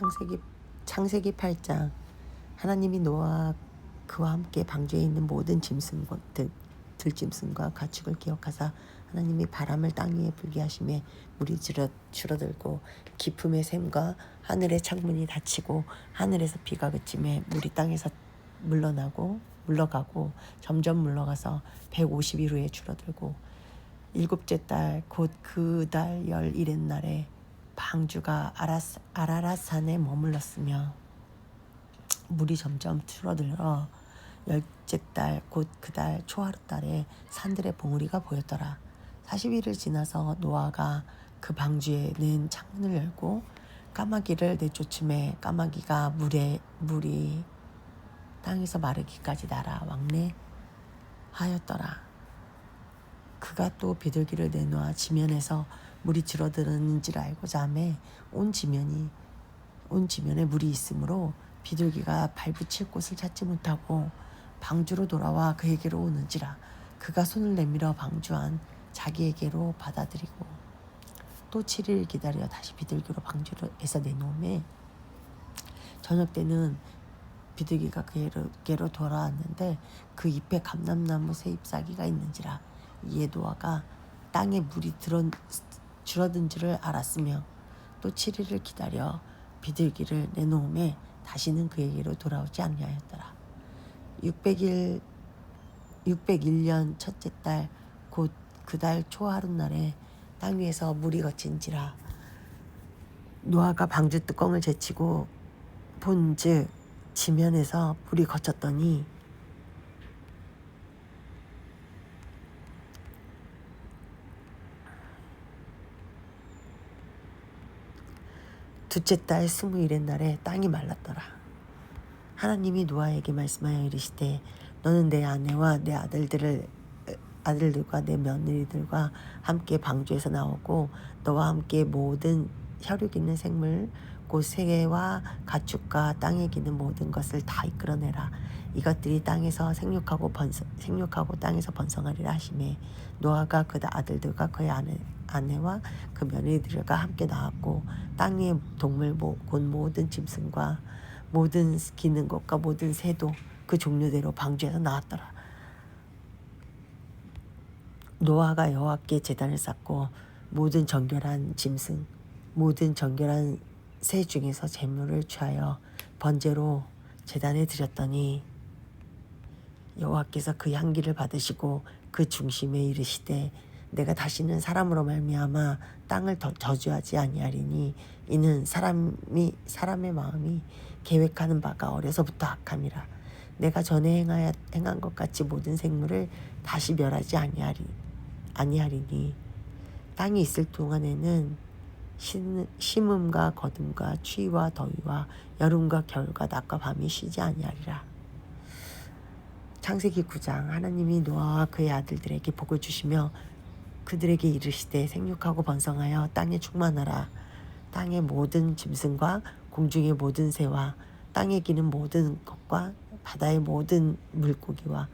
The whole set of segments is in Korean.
창세기 창세기 8장. 하나님이 노아 그와 함께 방주에 있는 모든 짐승과 들, 들짐승과 가축을 기억하사 하나님이 바람을 땅 위에 불게 하심에 물이 줄어, 줄어들고 깊음의 샘과 하늘의 창문이 닫히고 하늘에서 비가 그침에 물이 땅에서 물러나고 물러가고 점점 물러가서 150일 후에 줄어들고 일곱째 달 곧 그 달 열일의 날에 방주가 아라라산에 머물렀으며 물이 점점 줄어들어 열째 달 곧 그달 초하루 달에 산들의 봉우리가 보였더라. 40일을 지나서 노아가 그 방주에 는 창문을 열고 까마귀를 내쫓음에 까마귀가 물에 물이 땅에서 마르기까지 날아 왕래 하였더라. 그가 또 비둘기를 내놓아 지면에서 물이 줄어드는지를 알고자 하매 온 지면이 온 지면에 물이 있으므로 비둘기가 발붙일 곳을 찾지 못하고 방주로 돌아와 그에게로 오는지라 그가 손을 내밀어 방주한 자기에게로 받아들이고 또 7일 기다려 다시 비둘기로 방주에서 내놓음에 저녁 때는 비둘기가 그에게로 돌아왔는데 그 잎에 감람나무 새 잎사귀가 있는지라 이에 노아가 땅에 물이 들어 줄어든 줄을 알았으며 또 7일을 기다려 비둘기를 내놓음에 다시는 그에게로 돌아오지 아니하였더라. 600일 601년 첫째 달 곧 그 달 초하루 날에 땅 위에서 물이 거친지라 노아가 방주 뚜껑을 제치고 본즉 지면에서 물이 거쳤더니 둘째 달 스무일의 날에 땅이 말랐더라. 하나님이 노아에게 말씀하여 이르시되 너는 내 아내와 내 아들들을 아들들과 내 며느리들과 함께 방주에서 나오고 너와 함께 모든 혈육 있는 생물 곧 새와 가축과 땅에 기는 모든 것을 다 이끌어내라. 이것들이 땅에서 생육하고 번성, 생육하고 땅에서 번성하리라 하심에 노아가 그 아들들과 그의 아내, 아내와 그 며느리들과 함께 나왔고 땅의 동물 곧 모든 짐승과 모든 기는 것과 모든 새도 그 종류대로 방주에서 나왔더라. 노아가 여호와께 제단을 쌓고 모든 정결한 짐승 모든 정결한 새 중에서 제물을 취하여 번제로 제단에 드렸더니 여호와께서 그 향기를 받으시고 그 중심에 이르시되 내가 다시는 사람으로 말미암아 땅을 더 저주하지 아니하리니 이는 사람이 사람의 마음이 계획하는 바가 어려서부터 악함이라 내가 전에 행하여, 행한 것 같이 모든 생물을 다시 멸하지 아니하리 아니하리니 땅이 있을 동안에는 심음과 거둠과 추위와 더위와 여름과 겨울과 낮과 밤이 쉬지 아니하리라. 창세기 9장 하나님이 노아와 그의 아들들에게 복을 주시며 그들에게 이르시되 생육하고 번성하여 땅에 충만하라. 땅의 모든 짐승과 공중의 모든 새와 땅에 기는 모든 것과 바다의 모든 물고기와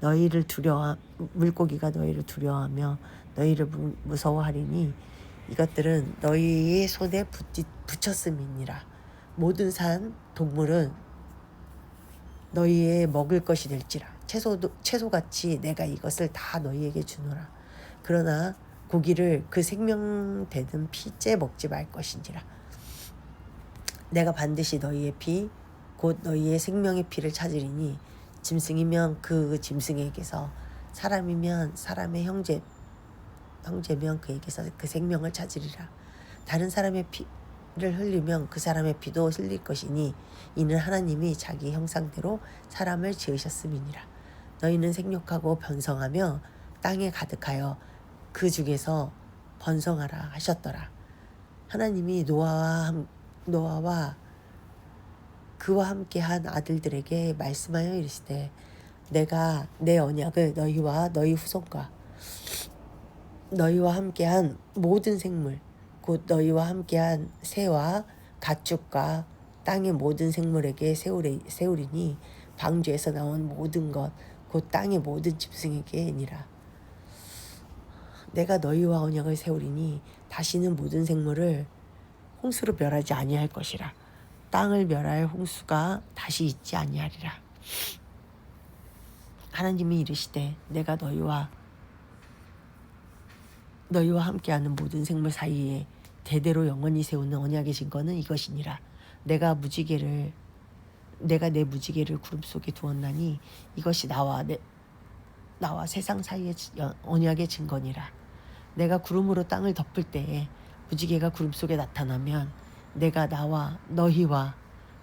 너희를 두려워 물고기가 너희를 두려워하며 너희를 무서워하리니 이것들은 너희의 손에 붙, 붙였음이니라. 모든 산 동물은 너희의 먹을 것이 될지라. 채소도 채소같이 내가 이것을 다 너희에게 주노라 그러나 고기를 그 생명 되는 피째 먹지 말 것인지라 내가 반드시 너희의 피 곧 너희의 생명의 피를 찾으리니 짐승이면 그 짐승에게서 사람이면 사람의 형제 형제면 그에게서 그 생명을 찾으리라. 다른 사람의 피를 흘리면 그 사람의 피도 흘릴 것이니 이는 하나님이 자기 형상대로 사람을 지으셨음이니라. 너희는 생육하고 번성하며 땅에 가득하여 그 중에서 번성하라 하셨더라. 하나님이 노아와 노아와 그와 함께 한 아들들에게 말씀하여 이르시되 내가 내 언약을 너희와 너희 후손과 너희와 함께한 모든 생물 곧 너희와 함께한 새와 가축과 땅의 모든 생물에게 세우리, 세우리니 방주에서 나온 모든 것 곧 땅의 모든 짐승에게니라 내가 너희와 언약을 세우리니 다시는 모든 생물을 홍수로 멸하지 아니할 것이라 땅을 멸할 홍수가 다시 있지 아니하리라. 하나님이 이르시되 내가 너희와 너희와 함께하는 모든 생물 사이에 대대로 영원히 세우는 언약의 증거는 이것이니라. 내가 무지개를 내가 내 무지개를 구름 속에 두었나니 이것이 나와 내 나와 세상 사이의 지- 여- 언약의 증거니라. 내가 구름으로 땅을 덮을 때에 무지개가 구름 속에 나타나면 내가 나와 너희와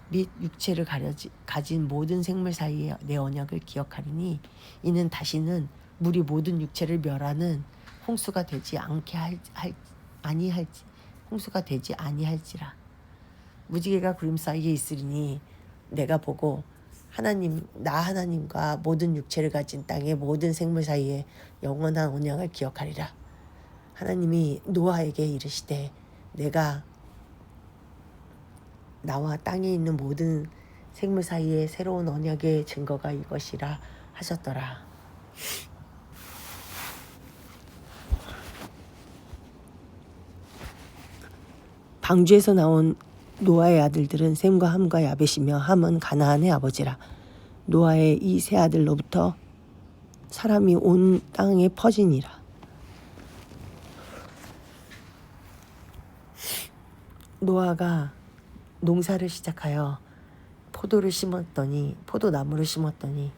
및 육체를 가려지, 가진 모든 생물 사이의 내 언약을 기억하리니 이는 다시는 물이 모든 육체를 멸하는 홍수가 되지 않게 할, 할 아니할지 홍수가 되지 아니할지라. 무지개가 구름 사이에 있으리니 내가 보고 하나님 나 하나님과 모든 육체를 가진 땅의 모든 생물 사이에 영원한 언약을 기억하리라 하나님이 노아에게 이르시되 내가 나와 땅에 있는 모든 생물 사이에 새로운 언약의 증거가 이것이라 하셨더라. 방주에서 나온 노아의 아들들은 셈과 함과 야벳이며 함은 가나안의 아버지라. 노아의 이 세 아들로부터 사람이 온 땅에 퍼지니라. 노아가 농사를 시작하여 포도를 심었더니 포도나무를 심었더니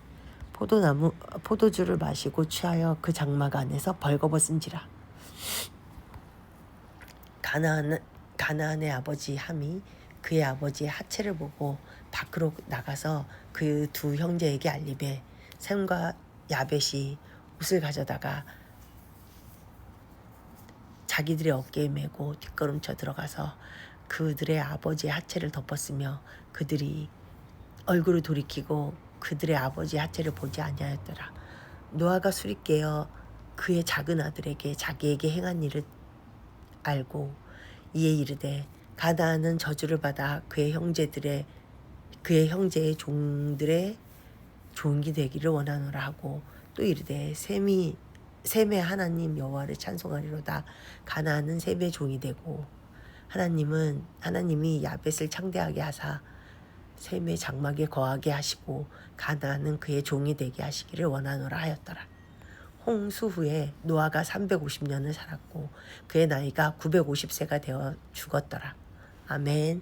포도나무 포도주를 마시고 취하여 그 장막 안에서 벌거벗은지라. 가나안 가나안의 아버지 함이 그의 아버지의 하체를 보고 밖으로 나가서 그 두 형제에게 알리되 셈과 야벳이 옷을 가져다가 자기들의 어깨에 메고 뒷걸음쳐 들어가서 그들의 아버지의 하체를 덮었으며 그들이 얼굴을 돌이키고 그들의 아버지의 하체를 보지 아니하였더라. 노아가 술이 깨어 그의 작은 아들에게 자기에게 행한 일을 알고 이에 이르되 가나안은 저주를 받아 그의 형제들의 그의 형제의 종들의 종이 되기를 원하노라 하고 또 이르되 셈이 셈의 하나님 여호와를 찬송하리로다 가나안은 셈의 종이 되고 하나님은 하나님이 야벳을 창대하게 하사 셈의 장막에 거하게 하시고 가나안은 그의 종이 되게 하시기를 원하노라 하였더라. 홍수 후에 노아가 350년을 살았고 그의 나이가 950세가 되어 죽었더라. 아멘.